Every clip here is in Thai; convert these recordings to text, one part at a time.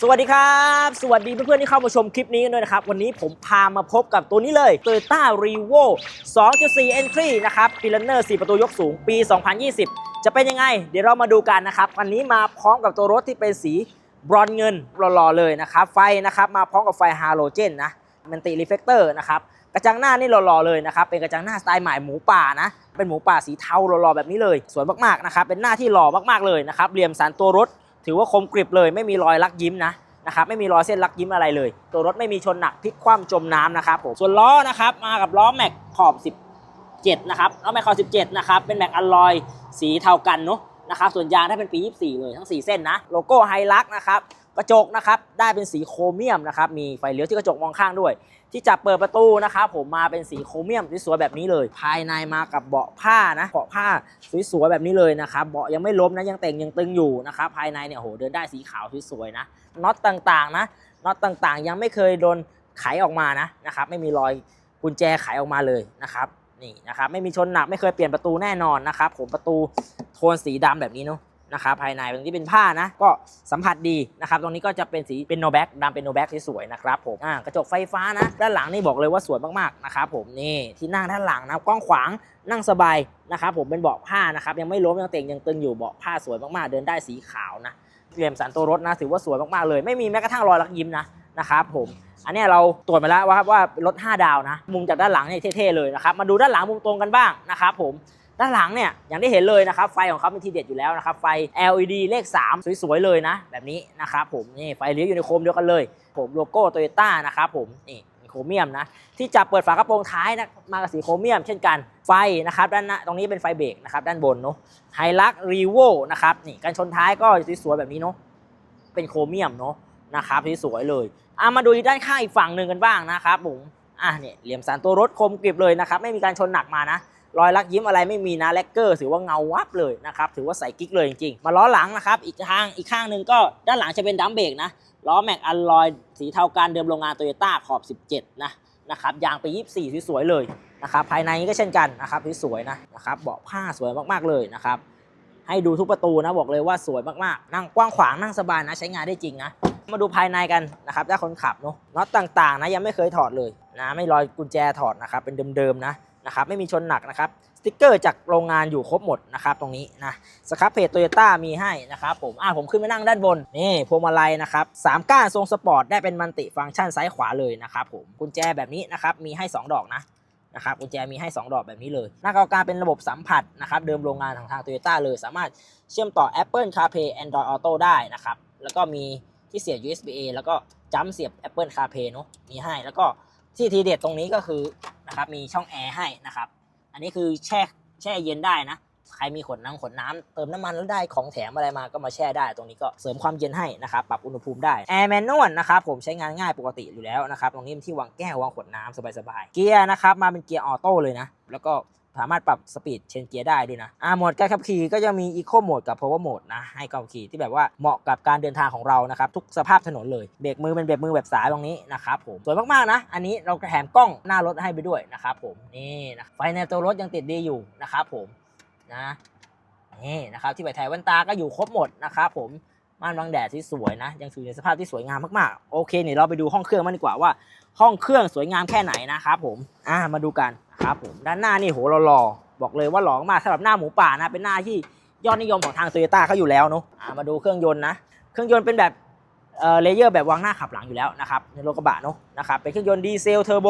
สวัสดีครับ สวัสดีเพื่อนๆที่เข้ามาชมคลิปนี้กันด้วยนะครับ วันนี้ผมพามาพบกับตัวนี้เลย Toyota Revo 2.4 Entry นะครับ p i l a n e r 4 ประตูยกสูงปี 2020 จะเป็นยังไง เดี๋ยวเรามาดูกันนะครับ วันนี้มาพร้อมกับตัวรถที่เป็นสีบรอนเงินหล่อๆเลยนะครับ ไฟนะครับมาพร้อมกับไฟฮาโลเจนนะมันติรีเฟกเตอร์นะครับกระจังหน้านี่หล่อๆเลยนะครับเป็นกระจังหน้าสไตล์ใหม่หมูป่านะเป็นหมูป่าสีเทาหล่อๆแบบนี้เลย สวยมากๆนะครับเป็นหน้าที่หล่อมากๆเลยนะครับเหลี่ยมสันตัวรถ ถือว่าคมกริบเลยไม่มีรอยลักยิ้มนะนะครับไม่มีรอยเส้นลักยิ้มอะไรเลย ตัวรถไม่มีชนหนักพลิกคว่ำจมน้ำนะครับผมส่วนล้อนะครับมากับล้อแม็กขอบ 17 นะครับล้อแม็กขอบ17 นะครับ เป็นแม็กอลลอยสีเทากันเนาะนะครับส่วนยางถ้าเป็นปี 24 เลยทั้ง 4 เส้นนะโลโก้ไฮลักนะครับ กระจกนะครับได้เป็นสีโครเมียมนะครับมีไฟเลี้ยวที่กระจกมองข้างด้วย ที่จับเปิดประตูนะครับผมมาเป็นสีโครเมียมสวยๆแบบนี้เลย ภายในมากับเบาะผ้านะเบาะผ้าสวยๆแบบนี้เลยนะครับเบาะยังไม่ล้มนะยังเต่งยังตึงอยู่นะครับภายในเนี่ยโหเดินได้สีขาวสวยๆนะน็อตต่างๆนะน็อตต่างๆ ยังไม่เคยโดนไขออกมานะนะครับไม่มีรอยกุญแจไขออกมาเลยนะครับนี่นะครับไม่มีชนหนักไม่เคยเปลี่ยนประตูแน่นอนนะครับผมประตูโทนสีดำแบบนี้เนาะ นะครับภายในตรงนี้เป็นผ้านะ ก็สัมผัสดีนะครับ ตรงนี้ก็จะเป็นสีเป็นโนแบ็กดำเป็นโนแบ็กสวยๆนะครับผมอ่ากระจกไฟฟ้านะ ด้านหลังนี่บอกเลยว่าสวยมากๆนะครับผมนี่ที่นั่งด้านหลังนะกว้างขวางนั่งสบายนะครับผมเป็นเบาะผ้านะครับยังไม่ล้มยังเต่งยังตึงอยู่เบาะผ้าสวยมากๆ เดินได้สีขาวนะเหลี่ยมสันตัวรถนะถือว่าสวยมากๆเลย ไม่มีแม้กระทั่งรอยลักยิ้มนะนะครับผมอันนี้เราตรวจมาแล้วว่าว่าเป็นรถ 5 ดาวนะ มุมจากด้านหลังเนี่ยเท่ๆเลยนะครับ มาดูด้านหลังมุมตรงกันบ้างนะครับผม ด้านหลังเนี่ยอย่างที่เห็นเลยนะครับไฟของเขาเป็นทีเด็ดอยู่แล้วนะครับไฟ LED เลข 3 สวยๆเลยนะ แบบนี้นะครับผมนี่ไฟเลี้ยวอยู่ในโคมเดียวกันเลย ผมโลโก้โตโยต้านะครับผมนี่โครเมียมนะที่จับเปิดฝากระโปรงท้ายนะมากับสีโครเมียม เช่นกันไฟนะครับด้านหน้าตรงนี้เป็นไฟเบรกนะครับด้านบนเนาะไฮลักรีโวนะครับนี่กันชนท้ายก็สวยๆแบบนี้เนาะเป็นโครเมียมเนาะนะครับสวยๆเลยอะมาดูด้านข้างอีกฝั่งหนึ่งกันบ้างนะครับผมอะเนี่ยเหลี่ยมสันตัวรถคมกริบเลยนะครับไม่มีการชนหนักมานะ รอยลักยิ้มอะไรไม่มีนะแลกเกอร์ถือว่าเงาวับเลยนะครับถือว่าใส่กิ๊กเลยจริงๆ มาล้อหลังนะครับอีกทางอีกข้างหนึ่งก็ด้านหลังจะเป็นดัมเบรกนะล้อแม็กอัลลอยสีเทาการเดิมโรงงานโตโยต้าขอบ 17 นะนะครับยางไป 24 สวยๆเลยนะครับภายในก็เช่นกันนะครับสวยๆนะนะครับเบาะผ้าสวยมากๆเลยนะครับให้ดูทุกประตูนะบอกเลยว่าสวยมากๆ นั่งกว้างขวางนั่งสบายนะใช้งานได้จริงนะมาดูภายในกันนะครับด้านคนขับเนาะน็อตต่างๆนะยังไม่เคยถอดเลยนะไม่รอยกุญแจถอดนะครับเป็นเดิมๆนะ นะครับไม่มีชนหนักนะครับสติกเกอร์จากโรงงานอยู่ครบหมดนะครับตรงนี้นะสครับเพจโตโยต้ามีให้นะครับผมอ่าผมขึ้นไปนั่งด้านบนนี่พวงมาลัยนะครับสามก้านทรงสปอร์ตได้เป็นมันติฟังก์ชันซ้ายขวาเลยนะครับผมกุญแจแบบนี้นะครับมีให้ 2 ดอกนะนะครับกุญแจมีให้ 2 ดอกแบบนี้เลย หน้ากาการเป็นระบบสัมผัสนะครับเดิมโรงงานของทาง Toyota เลย สามารถเชื่อมต่อ Apple CarPlay Android Auto ได้นะครับแล้วก็มีที่เสียบ USB A แล้วก็จัมป์เสียบ Apple CarPlay เนอะมีให้แล้วก็ที่ทีเด็ดตรงนี้ก็คือ นะครับ มีช่องแอร์ให้นะครับ อันนี้คือแช่แช่เย็นได้นะ ใครมีขวดน้ำขวดน้ำเติมน้ำมันแล้วได้ของแถมอะไรมาก็มาแช่ได้ ตรงนี้ก็เสริมความเย็นให้นะครับ ปรับอุณหภูมิได้แอร์แมนนวลนะครับ ผมใช้งานง่ายปกติอยู่แล้วนะครับ ตรงนี้เป็นที่วางแก้ววางขวดน้ำสบายๆ เกียร์นะครับ มาเป็นเกียร์ออโต้เลยนะ แล้วก็ สามารถปรับสปีดเชนเกียร์ได้ด้วยนะอ่าโหมดการขับขี่ก็จะมี Eco Mode กับ Power Mode นะให้การขับขี่ที่แบบว่าเหมาะกับการเดินทางของเรานะครับทุกสภาพถนนเลยเบรกมือเป็นเบรกมือแบบสายตรงนี้นะครับผมสวยมากๆนะ อันนี้เราแถมกล้องหน้ารถให้ไปด้วยนะครับผมนี่นะไฟในตัวรถยังติดดีอยู่นะครับผมนะนี่นะครับที่ใบไทยแว่นตาก็อยู่ครบหมดนะครับผมม่านบังแดดที่สวยนะ ยังอยู่ในสภาพที่สวยงามมากๆ โอเคเนี่ยเราไปดูห้องเครื่องมันดีกว่าว่า ห้องเครื่องสวยงามแค่ไหนนะครับผมอ่ามาดูกัน ครับผมด้านหน้านี่โหเราหล่อบอกเลยว่าหล่อมากสำหรับหน้าหมูป่านะเป็นหน้าที่ยอดนิยมของทางโตโยต้าเขาอยู่แล้วเนาะมาดูเครื่องยนต์นะ เครื่องยนต์เป็นแบบเลเยอร์แบบวางหน้าขับหลังอยู่แล้วนะครับในรถกระบะเนาะนะครับเป็นเครื่องยนต์ดีเซลเทอร์โบ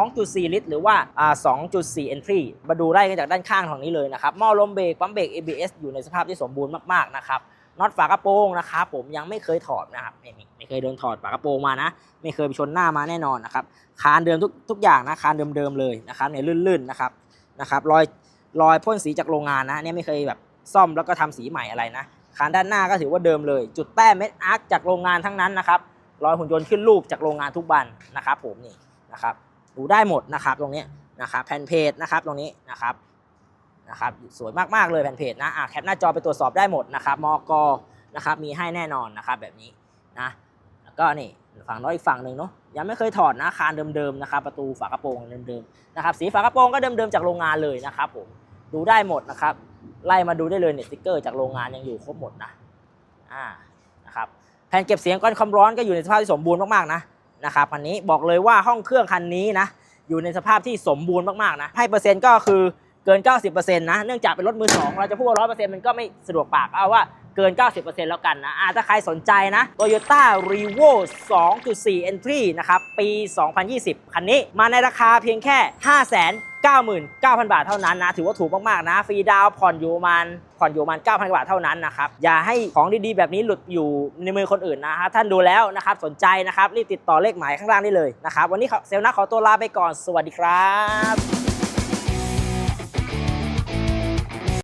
2.4 ลิตร หรือว่าอ่า2.4 entry มาดูไล่กันจากด้านข้างของนี้เลยนะครับหม้อลมเบรกปั๊มเบรก ABS อยู่ในสภาพที่สมบูรณ์มากๆนะครับ น็อตฝากระโปรงนะครับผมยังไม่เคยถอดนะครับไม่ไม่เคยโดนถอดฝากระโปรงมานะ ไม่เคยไปชนหน้ามาแน่นอนนะครับคานเดิมทุกทุกอย่างนะคานเดิมๆเลยนะครับเนี่ยลื่นๆนะครับนะครับรอยรอยพ่นสีจากโรงงานนะเนี่ยไม่เคยแบบซ่อมแล้วก็ทำสีใหม่อะไรนะคานด้านหน้าก็ถือว่าเดิมเลย จุดแต้มเม็ดอาร์คจากโรงงานทั้งนั้นนะครับรอยหุ่นยนต์ขึ้นรูปจากโรงงานทุกบันนะครับ ผมนี่นะครับดูได้หมดนะครับตรงนี้นะครับแผ่นเพจนะครับตรงนี้นะครับ นะครับสวยมากๆเลยแผ่นเพจนะอะแคปหน้าจอไปตรวจสอบได้หมดนะครับมอกนะครับมีให้แน่นอนนะครับแบบนี้นะแล้วก็นี่ฝั่งน้อยอีกฝั่งหนึ่งเนาะยังไม่เคยถอดนะคานเดิมๆนะครับประตูฝากระโปรงเดิมๆนะครับสีฝากระโปรงก็เดิมๆจากโรงงานเลยนะครับผมดูได้หมดนะครับไล่มาดูได้เลยเนี่ยสติ๊กเกอร์จากโรงงานยังอยู่ครบหมดนะอ่านะครับแผ่นเก็บเสียงก้อนความร้อนก็อยู่ในสภาพที่สมบูรณ์มากๆนะนะครับคันนี้บอกเลยว่าห้องเครื่องคันนี้นะอยู่ในสภาพที่สมบูรณ์มากๆนะให้เปอร์เซ็นต์ก็คือ เกิน 90%นะเนื่องจากเป็นรถมือสองเราจะพูดว่า100%มันก็ไม่สะดวกปากเอาว่าเกิน 90%แล้วกันนะอ่าถ้าใครสนใจนะ Toyota Revo 2.4 Entry นะครับ ปี 2020 คันนี้มาในราคาเพียงแค่599,000 บาทเท่านั้นนะ ถือว่าถูกมาก ๆ นะ ฟรีดาวผ่อนอยู่มาณผ่อนอยู่มาณ9,000 บาทเท่านั้นนะครับ อย่าให้ของดี ๆ แบบนี้หลุดอยู่ในมือคนอื่นนะฮะท่านดูแล้วนะครับ สนใจนะครับ รีบติดต่อเลขหมายข้างล่างได้เลยนะครับ วันนี้เซลล์นะขอตัวลาไปก่อน สวัสดีครับ